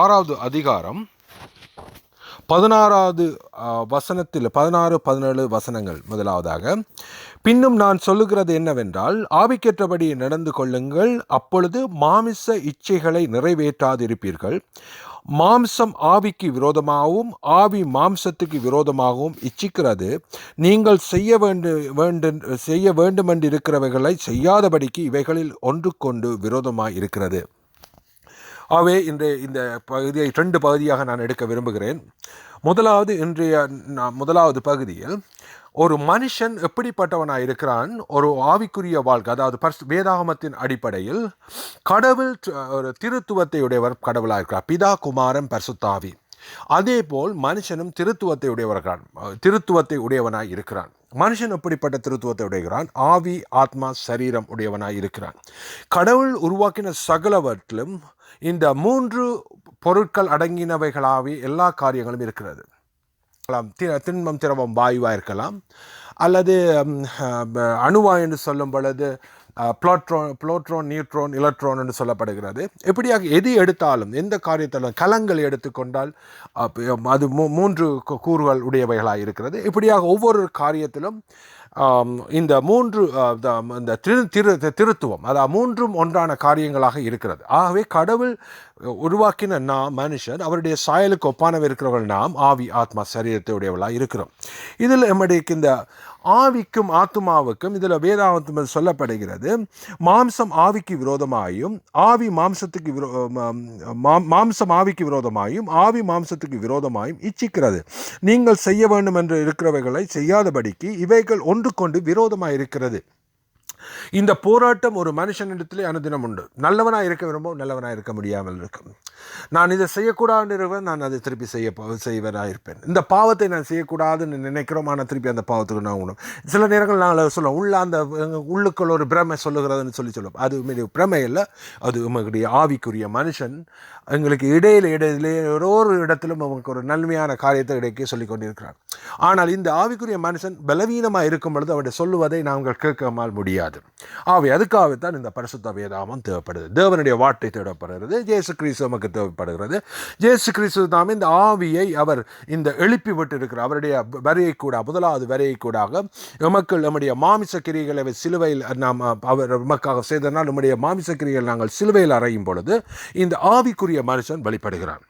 ஆறாவது அதிகாரம் பதினாறாவது வசனத்தில் பதினாறு பதினேழு வசனங்கள் முதலாவதாக. பின்னும் நான் சொல்லுகிறது என்னவென்றால் ஆவிக்கேற்றபடி நடந்து கொள்ளுங்கள் அப்பொழுது மாமிச இச்சைகளை நிறைவேற்றாதிருப்பீர்கள். மாம்சம் ஆவிக்கு விரோதமாகவும் ஆவி மாம்சத்துக்கு விரோதமாகவும் இச்சிக்கிறது. நீங்கள் செய்ய வேண்டு வேண்டு செய்ய வேண்டுமென்று இருக்கிறவைகளை செய்யாதபடிக்கு இவைகளில் ஒன்றுக்கொண்டு விரோதமாக இருக்கிறது ஆகவே இன்றைய இந்த பகுதியை ரெண்டு பகுதியாக நான் எடுக்க விரும்புகிறேன். முதலாவது இன்றைய முதலாவது பகுதியில் ஒரு மனுஷன் எப்படிப்பட்டவனாக இருக்கிறான்? ஒரு ஆவிக்குரிய வாழ்க்கை அதாவது பர்ஸ் வேதாகமத்தின் அடிப்படையில் கடவுள் ஒரு திருத்துவத்தை உடையவர் கடவுளாக இருக்கிறார். பிதா குமாரன் அதே போல் மனுஷனும் திருத்துவத்தை உடையவர்கிறான் திருத்துவத்தை உடையவனாய் இருக்கிறான். மனுஷன் எப்படிப்பட்ட திருத்துவத்தை உடைகிறான்? ஆவி ஆத்மா சரீரம் உடையவனாய் இருக்கிறான். கடவுள் உருவாக்கின சகலவற்றிலும் இந்த மூன்று பொருட்கள் அடங்கினவைகளாகவே எல்லா காரியங்களும் இருக்கிறது. தி- திண்மம் திரவம் வாயுவாக இருக்கலாம். அல்லது அணுவா என்று சொல்லும் பொழுது புளோட்ரோன் புளோட்ரோன் நியூட்ரோன் எலக்ட்ரான் என்று சொல்லப்படுகிறது. எப்படியாக எது எடுத்தாலும் எந்த காரியத்திலும் கலங்கள் எடுத்துக்கொண்டால் அது மூ- மூன்று கூறுகள் உடையவைகளாக இருக்கிறது. இப்படியாக ஒவ்வொரு காரியத்திலும் இந்த மூன்று த- இந்த திரு திரு திருத்துவம் அதாவது மூன்றும் ஒன்றான காரியங்களாக இருக்கிறது. ஆகவே கடவுள் உருவாக்கின நாம் மனுஷன் அவருடைய சாயலுக்கு ஒப்பானவர் இருக்கிறவர்கள் நாம் ஆவி ஆத்மா சரீரத்தை உடையவர்களாக இருக்கிறோம். இதில் நம்முடைய இந்த ஆவிக்கும் ஆத்மாவுக்கும் இதில் வேதாந்தம் சொல்லப்படுகிறது. மாம்சம் ஆவிக்கு விரோதமாயும் ஆவி மாம்சத்துக்கு விரோ மாம்சம் ஆவிக்கு விரோதமாயும் ஆவி மாம்சத்துக்கு விரோதமாயும் இச்சிக்கிறது. நீங்கள் செய்ய வேண்டும் என்று இருக்கிறவைகளை செய்யாதபடிக்கு இவைகள் ஒன்றுக்கொண்டு விரோதமாக இருக்கிறது இந்த போராட்டம் ஒரு மனுஷனிடத்திலே அனுதினம் உண்டு நல்லவனாக இருக்க விரும்பும் நல்லவனாக இருக்க முடியாமல் இருக்கும். நான் இதை செய்யக்கூடாதுன்னு இருவேன் நான் அதை திருப்பி செய்ய செய்வராக இருப்பேன் இந்த பாவத்தை நான் செய்யக்கூடாதுன்னு நினைக்கிறோம் ஆனால் திருப்பி அந்த பாவத்துக்கு நான் உணவு சில நேரங்கள் நாங்கள் சொல்லுவோம் உள்ள அந்த உள்ளுக்குள்ள ஒரு பிரமை சொல்லுகிறதுன்னு சொல்லி சொல்லுவோம் அது உண்மையுடைய பிரமை இல்லை அது உங்களுடைய ஆவிக்குரிய மனுஷன் எங்களுக்கு இடையில இடையிலே ஒரு ஒரு இடத்திலும் அவங்களுக்கு ஒரு நன்மையான காரியத்தை இடைக்க சொல்லிக் கொண்டிருக்கிறார். ஆனால் இந்த ஆவிக்குரிய மனுஷன் பலவீனமாக இருக்கும் பொழுது அவருடைய சொல்லுவதை நாங்கள் கேட்காமல் முடியாது. ஆகவே அதுக்காகத்தான் இந்த பரிசுத்த வேதாமம் தேவைப்படுது. தேவனுடைய வார்த்தை தேவைப்படுகிறது ஜேசு கிறிஸ்து நமக்கு தேவைப்படுகிறது. ஜேசு கிறிஸ்து தாமே இந்த ஆவியை அவர் இந்த எழுப்பி விட்டு இருக்கிறார் அவருடைய வரையை கூட முதலாவது வரையை கூடாக எமக்கள் நம்முடைய மாமிச கிரிகளை சிலுவையில் நாம் அவர் நமக்காக செய்தனால் நம்முடைய மாமிச கிரிகள் நாங்கள் சிலுவையில் அறையும் பொழுது இந்த ஆவிக்குரிய மனுஷன் வெளிப்படுகிறான்.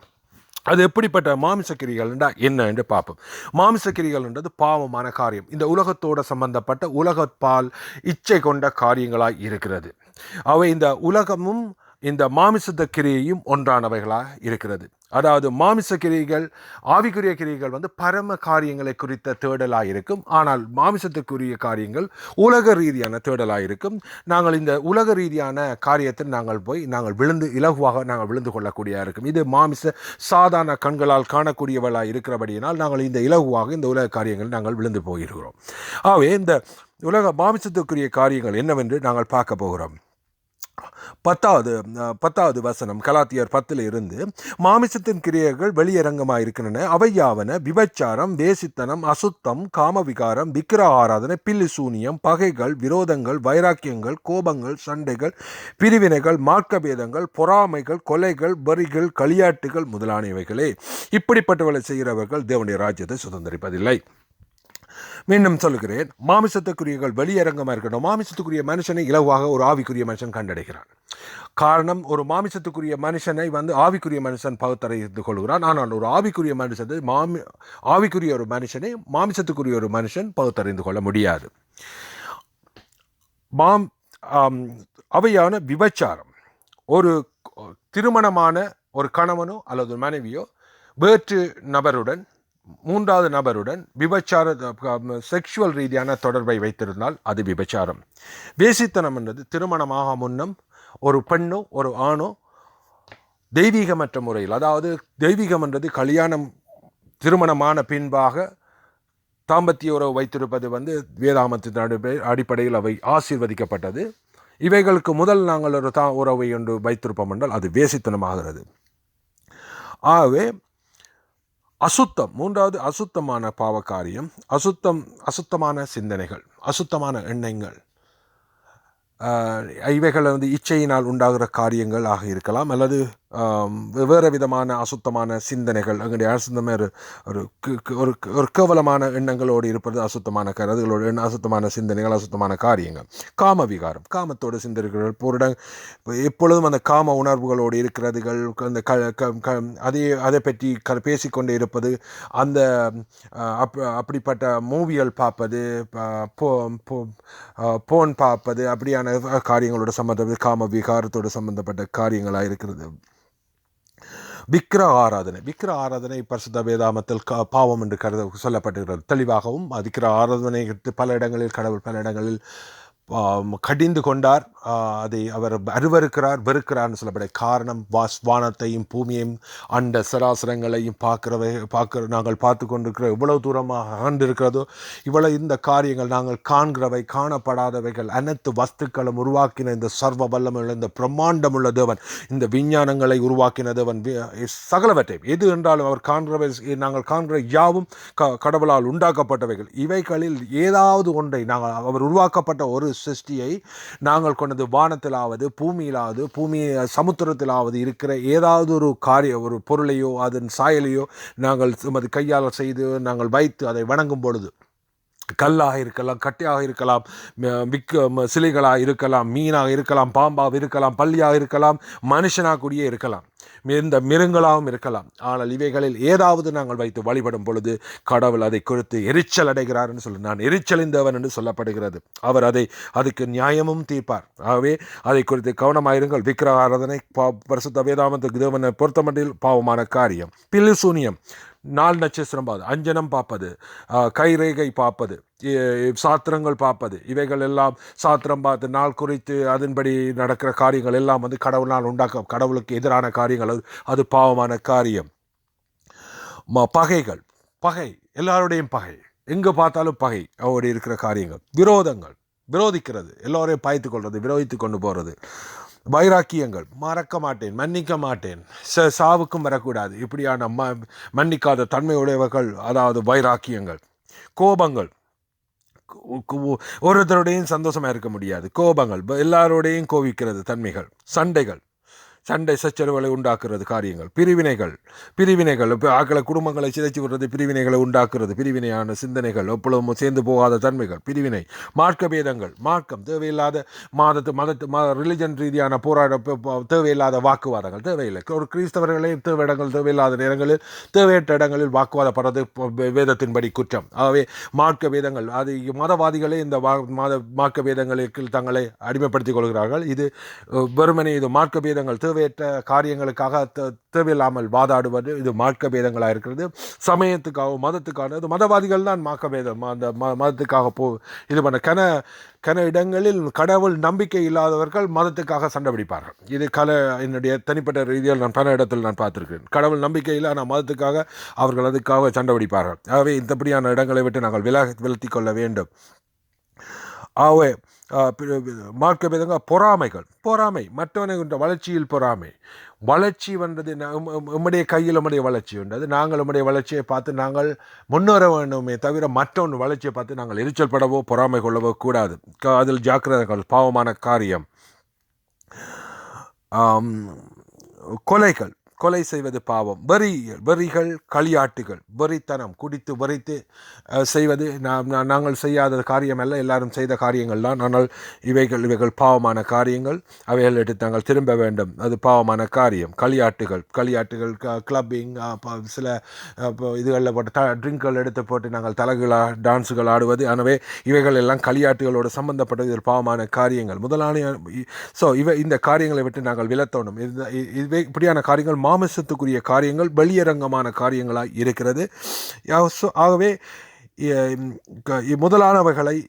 அது எப்படிப்பட்ட மாமிசக்கிரிகள் என்றால் என்ன என்று பார்ப்போம். மாமிசக்கிரிகள் என்றது பாவமான காரியம். இந்த உலகத்தோட சம்பந்தப்பட்ட உலகப்பால் இச்சை கொண்ட காரியங்களாய் இருக்கிறது. அவை இந்த உலகமும் இந்த மாமிசத்த கிரியையும் ஒன்றானவைகளாக இருக்கிறது. அதாவது மாமிச கிரிகள் ஆவிக்குரிய கிரிகள் வந்து பரம காரியங்களை குறித்த தேடலாக இருக்கும் ஆனால் மாமிசத்துக்குரிய காரியங்கள் உலக ரீதியான தேடலாக இருக்கும் நாங்கள் இந்த உலக ரீதியான காரியத்தில் நாங்கள் போய் நாங்கள் விழுந்து இலகுவாக நாங்கள் விழுந்து கொள்ளக்கூடியதாக இருக்கும். இது மாமிச சாதாரண கண்களால் காணக்கூடியவளாக இருக்கிறபடியினால் நாங்கள் இந்த இலகுவாக இந்த உலக காரியங்கள் நாங்கள் விழுந்து போயிருக்கிறோம். ஆகவே இந்த உலக மாமிசத்துக்குரிய காரியங்கள் என்னவென்று நாங்கள் பார்க்க போகிறோம். பத்தாவது பத்தாவது வசனம் கலாத்தியர் பத்தில் இருந்து மாமிசத்தின் கிரியைகள் வெளியரங்கமாக இருக்கின்றன அவையாவன விபச்சாரம் வேசித்தனம் அசுத்தம் காமவிகாரம் விக்கிர ஆராதனை பில்லி சூனியம் பகைகள் விரோதங்கள் வைராக்கியங்கள் கோபங்கள் சண்டைகள் பிரிவினைகள் மார்க்கபேதங்கள் பொறாமைகள் கொலைகள் வரிகள் களியாட்டுகள் முதலானவைகளே. இப்படிப்பட்டவர்களை செய்கிறவர்கள் தேவனுடைய ராஜ்யத்தை சுதந்திரிப்பதில்லை. மீண்டும் சொல்லுகிறேன். மாமிசத்துக்குரியர்கள் வெளியரங்கமாக இருக்கட்டும் மாமிசத்துக்குரிய மனுஷனை இலவாக ஒரு ஆவிக்குரிய மனுஷன் கண்டடைகிறான். காரணம் ஒரு மாமிசத்துக்குரிய மனுஷனை வந்து ஆவிக்குரிய மனுஷன் பகுத்தறிந்து கொள்கிறான். ஆனால் ஒரு ஆவிக்குரிய மனுஷத்தை மாமி ஆவிக்குரிய ஒரு மனுஷனை மாமிசத்துக்குரிய ஒரு மனுஷன் பகுத்தறிந்து கொள்ள முடியாது. மாம் அவையான விபச்சாரம். ஒரு திருமணமான ஒரு கணவனோ அல்லது ஒரு மனைவியோ வேற்று நபருடன் மூன்றாவது நபருடன் விபச்சார செக்ஷுவல் ரீதியான தொடர்பை வைத்திருந்தால் அது விபச்சாரம். வேசித்தனம் என்பது திருமணமாக முன்னம் ஒரு பெண்ணோ ஒரு ஆணோ தெய்வீகமற்ற முறையில் அதாவது தெய்வீகம் என்றது கல்யாணம் திருமணமான பின்பாக தாம்பத்திய உறவு வைத்திருப்பது வந்து வேதாமத்தின் அடிப்படையில் அவை ஆசீர்வதிக்கப்பட்டது. இவைகளுக்கு முதல் நாங்கள் ஒரு தா உறவை ஒன்று வைத்திருப்போம் என்றால் அது வேசித்தனமாகிறது. ஆகவே அசுத்தம் மூன்றாவது அசுத்தமான பாவக்காரியம் அசுத்தம் அசுத்தமான சிந்தனைகள் அசுத்தமான எண்ணங்கள். இவைகள் வந்து இச்சையினால் உண்டாகிற காரியங்கள் ஆக இருக்கலாம் அல்லது வேறு வெவ்வேறு விதமான அசுத்தமான சிந்தனைகள் எங்களுடைய அசுத்தமே ஒரு ஒரு ஒரு ஒரு கேவலமான எண்ணங்களோடு இருப்பது அசுத்தமான கருதுகளோடு எண்ண அசுத்தமான சிந்தனைகள் அசுத்தமான காரியங்கள். காம விகாரம் காமத்தோடு சிந்தனைகள் பொருட எப்பொழுதும் அந்த காம உணர்வுகளோடு இருக்கிறதுகள் அந்த க க க அதே அதை பற்றி க பேசிக்கொண்டே இருப்பது அந்த அப் அப்படிப்பட்ட மூவிகள் பார்ப்பது போ போன் பார்ப்பது அப்படியான காரியங்களோட சம்மந்தப்பட்ட காம விகாரத்தோடு சம்மந்தப்பட்ட காரியங்களாக இருக்கிறது. விக்கிர ஆராதனை விக்கிர ஆராதனை பரிசுத்த வேதாமத்தில் க பாவம் என்று கருத சொல்லப்பட்டிருக்கிறது. தெளிவாகவும் அது ஆராதனை பல இடங்களில் கடவுள் பல இடங்களில் கடிந்து கொண்டார். அதை அவர் அருவருக்கிறார் வெறுக்கிறார்னு சொல்லப்பட காரணம் வாஸ் வானத்தையும் பூமியையும் அண்ட சராசரங்களையும் பார்க்கிறவை பார்க்கிற நாங்கள் பார்த்து கொண்டிருக்கிற இவ்வளவு தூரமாக ஆண்டு இருக்கிறதோ இவ்வளவு இந்த காரியங்கள் நாங்கள் காண்கிறவை காணப்படாதவைகள் அனைத்து வஸ்துக்களும் உருவாக்கின இந்த சர்வ வல்லமுள்ள இந்த பிரம்மாண்டமுள்ள தேவன் இந்த விஞ்ஞானங்களை உருவாக்கின தேவன் சகலவற்றை எது என்றாலும் அவர் காண்கிறவை நாங்கள் காண்கிற யாவும் க கடவுளால் உண்டாக்கப்பட்டவைகள். இவைகளில் ஏதாவது ஒன்றை நாங்கள் அவர் உருவாக்கப்பட்ட ஒரு சிருஷ்டியை நாங்கள் கொண்டது வானத்திலாவது பூமியிலாவது பூமி சமுத்திரத்திலாவது இருக்கிற ஏதாவது ஒரு காரிய ஒரு பொருளையோ அதன் சாயலையோ நாங்கள் அது கையால் செய்து நாங்கள் வைத்து அதை வணங்கும் பொழுது கல்லாக இருக்கலாம் கட்டையாக இருக்கலாம் மிக்க சிலைகளாக இருக்கலாம் மீனாக இருக்கலாம் பாம்பாக இருக்கலாம் பள்ளியாக இருக்கலாம் மனுஷனாக கூடியே இருக்கலாம். இந்த மிருங்களாகவும் இருக்கலாம். ஆனால் இவைகளில் ஏதாவது நாங்கள் வைத்து வழிபடும் பொழுது கடவுள் அதை குறித்து எரிச்சல் அடைகிறார் என்று சொல்லி நான் எரிச்சலிந்தவன் என்று சொல்லப்படுகிறது. அவர் அதை அதுக்கு நியாயமும் தீர்ப்பார். ஆகவே அதை குறித்து கவனமாயிருங்கள் விக்கிர ஆராதனை பரிசுத்த வேதாமத்துக்கு தேவனை பொறுத்தமட்டில் பாவமான காரியம். பில்லு நாள் நட்சத்திரம் பார்ப்பது அஞ்சனம் பார்ப்பது கைரேகை பார்ப்பது சாத்திரங்கள் பார்ப்பது இவைகள் எல்லாம் சாத்திரம் பார்த்து நாள் குறித்து அதன்படி நடக்கிற காரியங்கள் எல்லாம் வந்து கடவுளால் உண்டாக்க கடவுளுக்கு எதிரான காரியங்கள் அது- அது பாவமான காரியம். பகைகள் பகை எல்லாருடையும் பகை எங்கே பார்த்தாலும் பகை அவருடைய இருக்கிற காரியங்கள் விரோதங்கள் விரோதிக்கிறது எல்லோரையும் பாய்த்து கொள்வது விரோதித்து கொண்டு போகிறது வைராக்கியங்கள். மறக்க மாட்டேன் மன்னிக்க மாட்டேன். ச சாவுக்கும் வரக்கூடாது. இப்படியான ம மன்னிக்காத தன்மையுடையவர்கள் அதாவது வைராக்கியங்கள். கோபங்கள். ஒருத்தருடையும் சந்தோஷமாக இருக்க முடியாது. கோபங்கள். எல்லாரோடையும் கோவிக்கிறது தன்மைகள். சண்டைகள். சண்டை சச்சரவுகளை உண்டாக்குறது காரியங்கள். பிரிவினைகள். பிரிவினைகள். இப்போ ஆக்களை குடும்பங்களை சிதைச்சு விடுறது பிரிவினைகளை உண்டாக்குறது. பிரிவினையான சிந்தனைகள். எப்பொழுதும் சேர்ந்து போகாத தன்மைகள். பிரிவினை. மார்க்க பேதங்கள் மார்க்கம். தேவையில்லாத மாதத்து மதத்து ம ரிலிஜன் ரீதியான போராட தேவையில்லாத வாக்குவாதங்கள். தேவையில்லை. ஒரு கிறிஸ்தவர்களே தேவை இடங்கள் தேவையில்லாத நேரங்களில் தேவையற்ற இடங்களில் வாக்குவாதப்படுறது ப- வேதத்தின்படி குற்றம். ஆகவே மார்க்க வேதங்கள் அது மதவாதிகளே இந்த வா மத மார்க்க வேதங்களுக்கு தங்களை அடிமைப்படுத்திக் கொள்கிறார்கள். இது வெறுமனே இது மார்க்க பேதங்கள் தேவையற்ற காரியங்களுக்காக தேவையில்லாமல் வாதாடுவது இது மார்க்க பேதங்களாக இருக்கிறது. சமயத்துக்காக மதத்துக்கான இது மதவாதிகள் தான் மார்க்க பேதம் அந்த ம மதத்துக்காக போ இது பண்ண கன கன இடங்களில் கடவுள் நம்பிக்கை இல்லாதவர்கள் மதத்துக்காக சண்டை பிடிப்பார்கள். இது கல என்னுடைய தனிப்பட்ட ரீதியில் நான் பல இடத்தில் நான் பார்த்துருக்கேன் கடவுள் நம்பிக்கை இல்லை ஆனால் மதத்துக்காக அவர்கள் அதுக்காக சண்டை பிடிப்பார்கள். ஆகவே இந்தபடியான இடங்களை விட்டு நாங்கள் விலக விலத்தி கொள்ள வேண்டும். ஆகவே மார்க்க விதங்க பொறாமைகள். பொறாமை மற்றவனுடைய வளர்ச்சியில் பொறாமை. வளர்ச்சி வந்தது ந- உம்முடைய கையில் உம்முடைய வளர்ச்சி வந்தது நாங்கள் உம்முடைய வளர்ச்சியை பார்த்து நாங்கள் முன்னேற வேண்டுமே தவிர மற்றொன்று வளர்ச்சியை பார்த்து நாங்கள் எரிச்சல் படவோ பொறாமை கொள்ளவோ கூடாது. அதில் ஜாக்கிரதைகள் பாவமான காரியம். கொலைகள். கொலை செய்வது பாவம். வெறி வெறிகள் களியாட்டுகள். வெறித்தனம் குடித்து வெறித்து செய்வது நாம் நாங்கள் செய்யாத காரியம் அல்ல எல்லாரும் செய்த காரியங்கள் தான். ஆனால் இவைகள் இவைகள் பாவமான காரியங்கள். அவைகள் எடுத்து நாங்கள் திரும்ப வேண்டும். அது பாவமான காரியம். களியாட்டுகள் களியாட்டுகள் கிளப்பிங் சில இதுகளில் போட்டு த ட்ரிங்க்கள் எடுத்து போட்டு நாங்கள் தலைகளா டான்ஸுகள் ஆடுவது. எனவே இவைகள் எல்லாம் களியாட்டுகளோடு சம்பந்தப்பட்ட இதில் பாவமான காரியங்கள். முதலான ஸோ இவை இந்த காரியங்களை விட்டு நாங்கள் விலத்தோணும். இது இவை இப்படியான காரியங்கள் மாமிசத்துக்குரிய காரியங்கள் வெளியரங்கமான காரியங்களாக இருக்கிறது. யா- ஆகவே முதலானவைகளை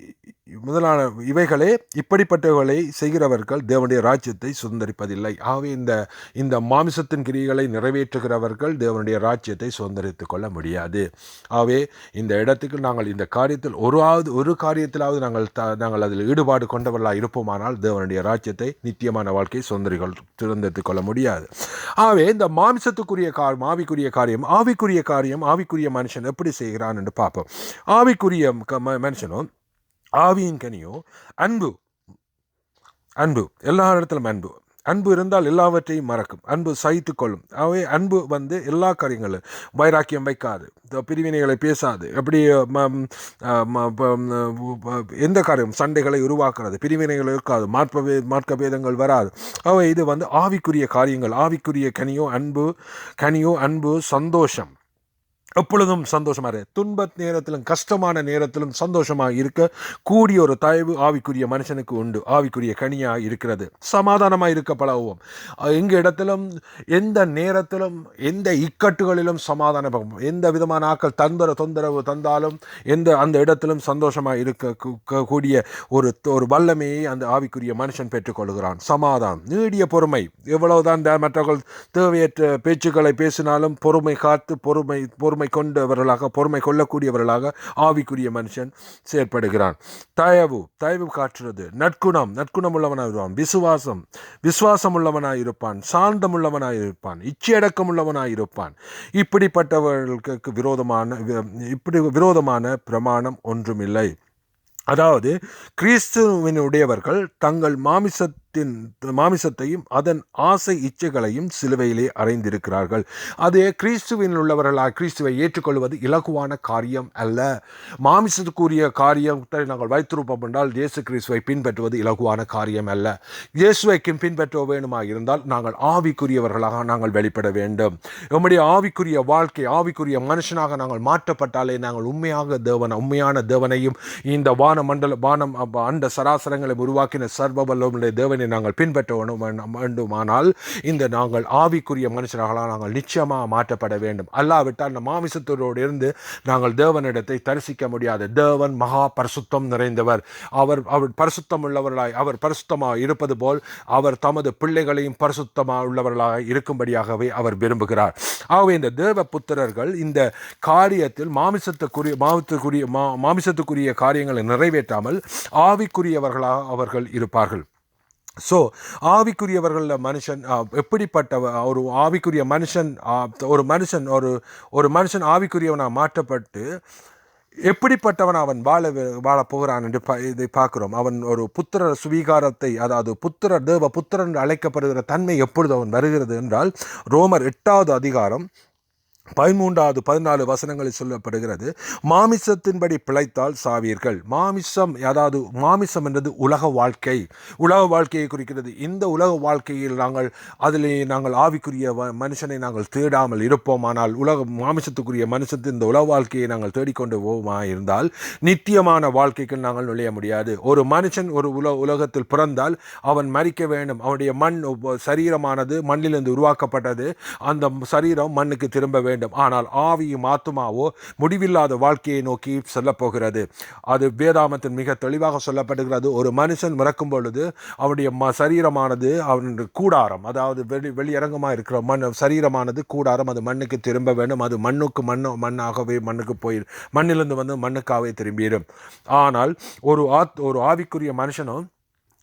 முதலான இவைகளே இப்படிப்பட்டவர்களை செய்கிறவர்கள் தேவனுடைய ராஜ்யத்தை சுதந்திரிப்பதில்லை. ஆகவே இந்த இந்த மாமிசத்தின் கிரிகளை நிறைவேற்றுகிறவர்கள் தேவனுடைய ராஜ்யத்தை சுதந்திரித்துக் கொள்ள முடியாது. ஆகவே இந்த இடத்துக்கு நாங்கள் இந்த காரியத்தில் ஒருவாவது ஒரு காரியத்திலாவது நாங்கள் த நாங்கள் அதில் ஈடுபாடு கொண்டவர்களாக இருப்போமானால் தேவனுடைய ராஜ்யத்தை நித்தியமான வாழ்க்கை சுதந்திரிகள் சுதந்திரித்துக் கொள்ள முடியாது. ஆகவே இந்த மாமிசத்துக்குரிய கார் ஆவிக்குரிய காரியம் ஆவிக்குரிய காரியம் ஆவிக்குரிய மனுஷன் எப்படி செய்கிறான் என்று பார்ப்போம். ஆவிக்குரிய ம- மனுஷனும் ஆவியின் கனியோ? அன்பு. அன்பு. எல்லா இடத்துலும் அன்பு. அன்பு இருந்தால் எல்லாவற்றையும் மறக்கும். அன்பு சகித்து கொள்ளும். அவை அன்பு வந்து எல்லா காரியங்களும் வைராக்கியம் வைக்காது. பிரிவினைகளை பேசாது. எப்படி ம, எந்த காரியம்? சண்டைகளை உருவாக்குறது பிரிவினைகள் இருக்காது மாற்பவே மார்க்க பேதங்கள் வராது. அவை இது வந்து ஆவிக்குரிய காரியங்கள். ஆவிக்குரிய கனியோ அன்பு கனியோ அன்பு சந்தோஷம். எப்பொழுதும் சந்தோஷமாக இரு. துன்ப நேரத்திலும் கஷ்டமான நேரத்திலும் சந்தோஷமாக இருக்க கூடிய ஒரு தயவு ஆவிக்குரிய மனுஷனுக்கு உண்டு. ஆவிக்குரிய கனியாக இருக்கிறது. சமாதானமாக இருக்க பழகுவோம். எங்கள் இடத்திலும் எந்த நேரத்திலும் எந்த இக்கட்டுகளிலும் சமாதான எந்த விதமான ஆக்கள் தந்தர தொந்தரவு தந்தாலும் எந்த அந்த இடத்திலும் சந்தோஷமாக இருக்க கூடிய ஒரு ஒரு வல்லமையை அந்த ஆவிக்குரிய மனுஷன் பெற்றுக்கொள்கிறான் சமாதானம். நீடிய பொறுமை. எவ்வளவுதான் மற்றவர்கள் தேவையற்ற பேச்சுக்களை பேசினாலும் பொறுமை காத்து பொறுமை பொறுமை கொண்டவர்களாக பொறுமை கொள்ளக்கூடியவர்களாக ஆவிக்குரிய மனுஷன் செயற்படுகிறான். தயவு தயவு காட்டுறது. நற்குணம் நற்குணம் உள்ளவனாக இருப்பான் விசுவாசம் விசுவாசம் உள்ளவனாய் இருப்பான். சாந்தம் உள்ளவனாய் இருப்பான். இச்சையடக்கம் உள்ளவனாயிருப்பான் இப்படிப்பட்டவர்களுக்கு விரோதமான இப்படி விரோதமான பிரமாணம் ஒன்றுமில்லை. அதாவது கிறிஸ்துவினுடையவர்கள் தங்கள் மாமிசத்தின் மாமிசத்தையும் அதன் ஆசை இச்சைகளையும் சிலுவையிலே அறைந்திருக்கிறார்கள். அதே கிறிஸ்துவின் உள்ளவர்களாக கிறிஸ்துவை ஏற்றுக்கொள்வது இலகுவான காரியம் அல்ல. மாமிசத்துக்குரிய காரியத்தை நாங்கள் வைத்திருப்போம் என்றால் இயேசு கிறிஸ்துவை பின்பற்றுவது இலகுவான காரியம் அல்ல. இயேசுவை பின்பற்ற வேணுமா இருந்தால் நாங்கள் ஆவிக்குரியவர்களாக நாங்கள் வெளிப்பட வேண்டும். நம்முடைய ஆவிக்குரிய வாழ்க்கை ஆவிக்குரிய மனுஷனாக நாங்கள் மாற்றப்பட்டாலே நாங்கள் உண்மையாக தேவன உண்மையான தேவனையும் இந்த வான மண்டல வானம் அந்த அண்ட சராசரங்களை உருவாக்கின சர்வ வல்லவனுடைய நாங்கள் பின்பற்ற வேண்டுமானால் இந்த நாங்கள் ஆவிக்குரிய மனுஷர்களால் நாங்கள் நிச்சயமாக மாற்றப்பட வேண்டும். அல்லாவிட்டால் இந்த மாமிசத்தோடு இருந்து நாங்கள் தேவனிடத்தை தரிசிக்க முடியாது. தேவன் மகா பரிசுத்தம் நிறைந்தவர். அவர் அவர் பரிசுத்தம் உள்ளவர்களாய் அவர் பரிசுத்தமாக இருப்பது போல் அவர் தமது பிள்ளைகளையும் பரிசுத்தமாக உள்ளவர்களாக இருக்கும்படியாகவே அவர் விரும்புகிறார். ஆகவே இந்த தேவ புத்திரர்கள் இந்த காரியத்தில் மாமிசத்துக்குரிய மாமிசத்துக்குரிய மா மாமிசத்துக்குரிய காரியங்களை நிறைவேற்றாமல் ஆவிக்குரியவர்களாக அவர்கள் இருப்பார்கள். ஸோ ஆவிக்குரியவர்களில் மனுஷன் எப்படிப்பட்டவ எப்படிப்பட்ட ஒரு ஆவிக்குரிய மனுஷன் ஒரு மனுஷன் ஒரு ஒரு மனுஷன் ஆவிக்குரியவனாக மாற்றப்பட்டு எப்படிப்பட்டவன் அவன் வாழ வாழ போகிறான் என்று பா- இதை பார்க்குறோம். அவன் ஒரு புத்திர சுவீகாரத்தை அதாவது புத்திர தேவ புத்திரன் அழைக்கப்படுகிற தன்மை எப்பொழுது அவன் வருகிறது என்றால் ரோமர் எட்டாவது அதிகாரம் பதிமூன்றாவது பதினாலு வசனங்களில் சொல்லப்படுகிறது மாமிசத்தின்படி பிழைத்தால் சாவீர்கள். மாமிசம் அதாவது மாமிசம் என்றது உலக வாழ்க்கை. உலக வாழ்க்கையை குறிக்கிறது. இந்த உலக வாழ்க்கையில் நாங்கள் அதிலே நாங்கள் ஆவிக்குரிய வ- மனுஷனை நாங்கள் தேடாமல் இருப்போமானால் உலக மாமிசத்துக்குரிய மனுஷத்து இந்த உலக வாழ்க்கையை நாங்கள் தேடிக்கொண்டு போவோமா இருந்தால் நித்தியமான வாழ்க்கைக்கு நாங்கள் நுழைய முடியாது. ஒரு மனுஷன் ஒரு உல உலகத்தில் பிறந்தால் அவன் மறிக்க வேண்டும். அவனுடைய மண் சரீரமானது மண்ணிலிருந்து உருவாக்கப்பட்டது. அந்த சரீரம் மண்ணுக்கு திரும்ப வேண்டும். வேண்டும். ஆனால் ஆவியும் ஆத்துமாவோ முடிவில்லாத வாழ்க்கையை நோக்கி செல்லப்போகிறது. அது வேதாமத்தின் மிக தெளிவாக சொல்லப்படுகிறது. ஒரு மனுஷன் மறக்கும் பொழுது அவனுடைய ம சரீரமானது அவன் கூடாரம். அதாவது வெளி வெளியரங்கமாக இருக்கிற மண் சரீரமானது கூடாரம். அது மண்ணுக்கு திரும்ப வேண்டும். அது மண்ணுக்கு மண்ணு மண்ணாகவே மண்ணுக்கு போயிடும் மண்ணிலிருந்து வந்து மண்ணுக்காகவே திரும்பிடும். ஆனால் ஒரு ஆத் ஒரு ஆவிக்குரிய மனுஷனும்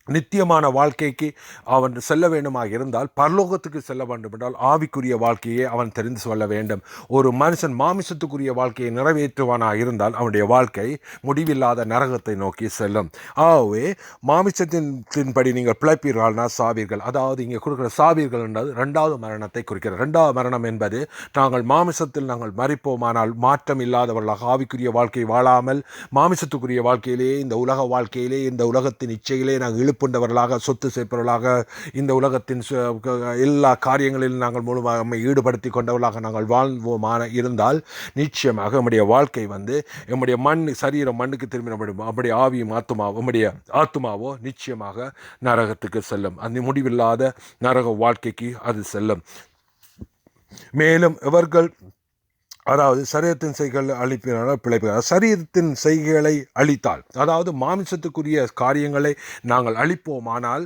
நித்தியமான வாழ்க்கைக்கு அவன் செல்ல வேண்டுமாக இருந்தால் பரலோகத்துக்கு செல்ல வேண்டும் என்றால் ஆவிக்குரிய வாழ்க்கையை அவன் தெரிந்து சொல்ல வேண்டும். ஒரு மனுஷன் மாமிசத்துக்குரிய வாழ்க்கையை நிறைவேற்றுவானாக இருந்தால் அவனுடைய வாழ்க்கை முடிவில்லாத நரகத்தை நோக்கி செல்லும். ஆகவே மாமிசத்தின்படி நீங்கள் பிழைப்பீர்கள்னா சாவீர்கள். அதாவது இங்கே கொடுக்குற சாவீர்கள் என்றது ரெண்டாவது மரணத்தை குறிக்கிறது. ரெண்டாவது மரணம் என்பது நாங்கள் மாமிசத்தில் நாங்கள் மறிப்போமானால் மாற்றம் இல்லாதவர்களாக ஆவிக்குரிய வாழ்க்கை வாழாமல் மாமிசத்துக்குரிய வாழ்க்கையிலேயே இந்த உலக வாழ்க்கையிலே இந்த உலகத்தின் இச்சையிலே நாங்கள் இழுப்புண்டவர்களாக சொத்து சேர்ப்பவர்களாக இந்த உலகத்தின் சு- எல்லா காரியங்களிலும் நாங்கள் முழுமையாக நம்மை ஈடுபடுத்தி கொண்டவர்களாக நாங்கள் வாழ்வோமான இருந்தால் நிச்சயமாக நம்முடைய வாழ்க்கை வந்து நம்முடைய மண் சரீரம் மண்ணுக்கு திரும்பினப்படும் அப்படி ஆவியும் ஆத்துமாவோ நம்முடைய ஆத்துமாவோ நிச்சயமாக நரகத்துக்கு செல்லும். அந்த முடிவில்லாத நரக வாழ்க்கைக்கு அது செல்லும். மேலும் இவர்கள் அதாவது சரீரத்தின் செய்கள் அழிப்பினால் பிழைப்பார் சரீரத்தின் செய்களை அழித்தால் அதாவது மாமிசத்துக்குரிய காரியங்களை நாங்கள் அழிப்போமானால்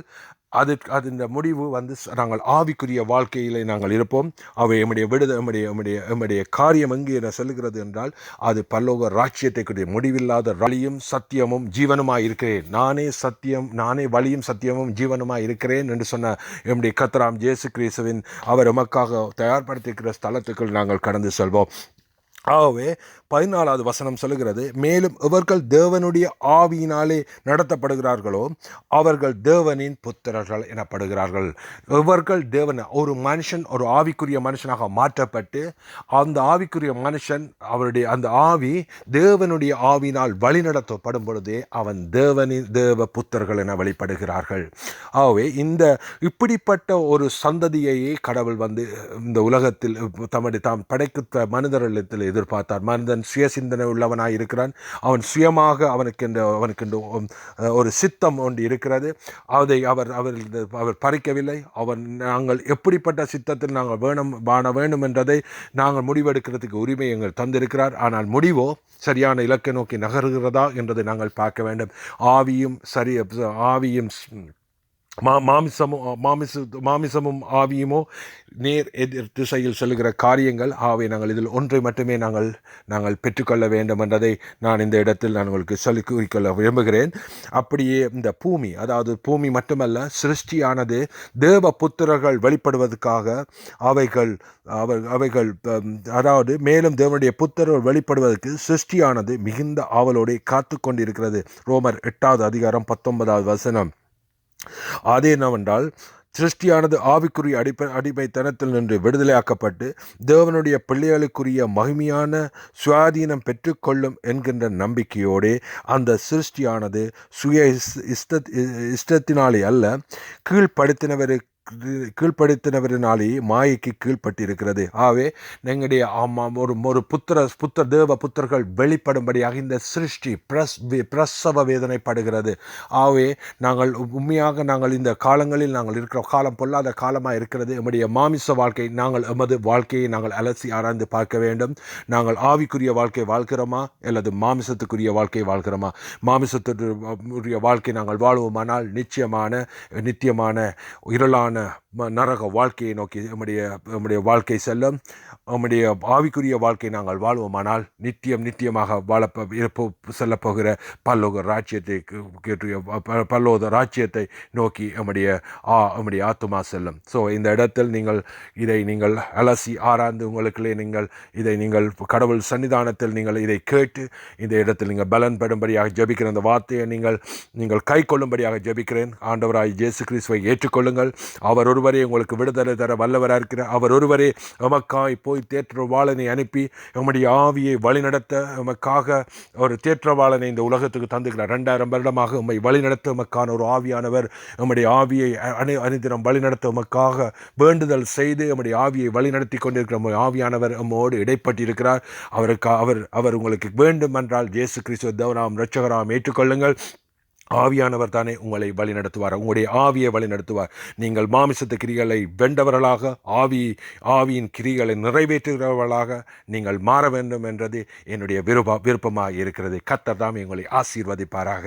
அது அது இந்த முடிவு வந்து நாங்கள் ஆவிக்குரிய வாழ்க்கையிலே நாங்கள் இருப்போம். அவை எம்முடைய விடுத எம்முடைய எம்முடைய எம்முடைய காரியம் எங்கே என செல்கிறது என்றால் அது பல்லோக ராட்சியத்தை முடிவில்லாத வழியும் சத்தியமும் ஜீவனுமாய் இருக்கிறேன். நானே சத்தியம் நானே வழியும் சத்தியமும் ஜீவனுமாய் இருக்கிறேன் என்று சொன்ன எம்முடைய கத்ராம் ஜேசு கிறிஸ்துவின் அவர் எமக்காக தயார்படுத்தியிருக்கிற ஸ்தலத்துக்குள் நாங்கள் கடந்து செல்வோம். ஆகவே பதினாலாவது வசனம் சொல்லுகிறது மேலும் இவர்கள் தேவனுடைய ஆவியினாலே நடத்தப்படுகிறார்களோ அவர்கள் தேவனின் புத்திரர்கள் எனப்படுகிறார்கள். இவர்கள் தேவன் ஒரு மனுஷன் ஒரு ஆவிக்குரிய மனுஷனாக மாற்றப்பட்டு அந்த ஆவிக்குரிய மனுஷன் அவருடைய அந்த ஆவி தேவனுடைய ஆவினால் வழிநடத்தப்படும் பொழுதே அவன் தேவனின் தேவ புத்தர்கள் என வெளிப்படுகிறார்கள். ஆகவே இந்த இப்படிப்பட்ட ஒரு சந்ததியையே கடவுள் வந்து இந்த உலகத்தில் தம்முடைய தாம் படைக்க மனிதர்களிடத்தில் எதிர்பார்த்தார் மனிதன் சுய சிந்தனை உள்ளவனாக இருக்கிறான். அவன் சுயமாக அவனுக்கு இந்த அவனுக்கு இந்த ஒரு சித்தம் ஒன்று இருக்கிறது. அதை அவர் அவர் அவர் பறிக்கவில்லை. அவன் நாங்கள் எப்படிப்பட்ட சித்தத்தில் நாங்கள் வேணும் வாழ வேண்டும் என்றதை நாங்கள் முடிவெடுக்கிறதுக்கு உரிமை எங்கள் தந்திருக்கிறார். ஆனால் முடிவோ சரியான இலக்கை நோக்கி நகர்கிறதா என்றதை நாங்கள் பார்க்க வேண்டும். ஆவியும் சரி ஆவியும் மா மாமிசமும் மாமிச மாமிசமும் ஆவியுமோ நேர் எதிர் திசையில் செல்கிற காரியங்கள் ஆவை நாங்கள் இதில் ஒன்றை மட்டுமே நாங்கள் நாங்கள் பெற்றுக்கொள்ள வேண்டும் என்றதை நான் இந்த இடத்தில் நான் உங்களுக்கு சொல்லி கூறிக்கொள்ள விரும்புகிறேன். அப்படியே இந்த பூமி அதாவது பூமி மட்டுமல்ல சிருஷ்டியானது தேவ புத்திரர்கள் வெளிப்படுவதற்காக அவைகள் அவர் அவைகள் அதாவது மேலும் தேவனுடைய புத்திரர்கள் வெளிப்படுவதற்கு சிருஷ்டியானது மிகுந்த ஆவலோடு காத்து கொண்டிருக்கிறது ரோமர் எட்டாவது அதிகாரம் பத்தொன்பதாவது வசனம். அது என்னவென்றால் சிருஷ்டியானது ஆவிக்குரிய அடிப்ப அடிமைத்தனத்தில் நின்று விடுதலையாக்கப்பட்டு தேவனுடைய பிள்ளைகளுக்குரிய மகிமையான சுவாதீனம் பெற்றுக்கொள்ளும் என்கின்ற நம்பிக்கையோடே அந்த சிருஷ்டியானது சுய இஷ்ட இஷ்டத்தினாலே அல்ல கீழ்ப்படுத்தினவருக்கு கீழ்ப்படுத்தினவரினாலே மாயைக்கு கீழ்ப்பட்டிருக்கிறது. ஆகவே எங்களுடைய ஆமாம் ஒரு ஒரு புத்திர புத்திர தேவ புத்திரர்கள் வெளிப்படும்படியாக இந்த சிருஷ்டி பிரஸ் பிரசவ வேதனைப்படுகிறது. ஆகவே நாங்கள் உண்மையாக நாங்கள் இந்த காலங்களில் நாங்கள் இருக்கிற காலம் பொல்லாத காலமாக இருக்கிறது. எம்முடைய மாமிச வாழ்க்கை நாங்கள் எமது வாழ்க்கையை நாங்கள் அலசி ஆராய்ந்து பார்க்க வேண்டும். நாங்கள் ஆவிக்குரிய வாழ்க்கை வாழ்கிறோமா? அல்லது மாமிசத்துக்குரிய வாழ்க்கை வாழ்கிறோமா? மாமிசத்துக்குரிய வாழ்க்கை நாங்கள் வாழ்வோமானால் நிச்சயமான நித்தியமான இருளான நரக வாழ்க்கையை நோக்கி நம்முடைய நம்முடைய வாழ்க்கை செல்லும். நம்முடைய ஆவிக்குரிய வாழ்க்கை நாங்கள் வாழ்வோமானால் நித்தியம் நித்தியமாக வாழ இருப்ப செல்லப்போகிற பல்லோக ராஜ்யத்தை பல்லோக ராஜ்யத்தை நோக்கி நம்முடைய ஆ நம்முடைய ஆத்துமா செல்லும். ஸோ இந்த இடத்தில் நீங்கள் இதை நீங்கள் அலசி ஆராய்ந்து உங்களுக்குள்ளே நீங்கள் இதை நீங்கள் கடவுள் சன்னிதானத்தில் நீங்கள் இதை கேட்டு இந்த இடத்தில் நீங்கள் பலன் பெறும்படியாக ஜபிக்கிற அந்த வார்த்தையை நீங்கள் நீங்கள் கை கொள்ளும்படியாக ஜபிக்கிறேன். ஆண்டவராய் ஜேசு கிறிஸ்துவை ஏற்றுக்கொள்ளுங்கள். அவர் ஒருவரே உங்களுக்கு விடுதலை தர வல்லவராக இருக்கிறார் அவர் ஒருவரே எமக்காய் போய் தேற்றவாளனை அனுப்பி எம்முடைய ஆவியை வழிநடத்த எமக்காக ஒரு தேற்றவாளனை இந்த உலகத்துக்கு தந்துக்கிறார் ரெண்டாயிரம் வருடமாக உம்மை வழிநடத்த உமக்கான ஒரு ஆவியானவர் நம்முடைய ஆவியை அணி அணிதினம் வழிநடத்த உமக்காக வேண்டுதல் செய்து நம்முடைய ஆவியை வழிநடத்தி கொண்டிருக்கிற ஆவியானவர் எம்மோடு இடைப்பட்டிருக்கிறார். அவருக்கு அவர் அவர் உங்களுக்கு வேண்டும் என்றால் ஜேசு கிறிஸ்துவ தேவனாம் ரட்சகராம் ஏற்றுக்கொள்ளுங்கள் ஆவியானவர் தானே உங்களை வழி நடத்துவார் உங்களுடைய ஆவியை வழி நடத்துவார் நீங்கள் மாமிசத்து கிரிகளை வென்றவர்களாக ஆவி ஆவியின் கிரிகளை நிறைவேற்றுகிறவர்களாக நீங்கள் மாற வேண்டும் என்றது என்னுடைய விருப்ப விருப்பமாக இருக்கிறது கத்தர் தாம் உங்களை ஆசீர்வதிப்பாராக.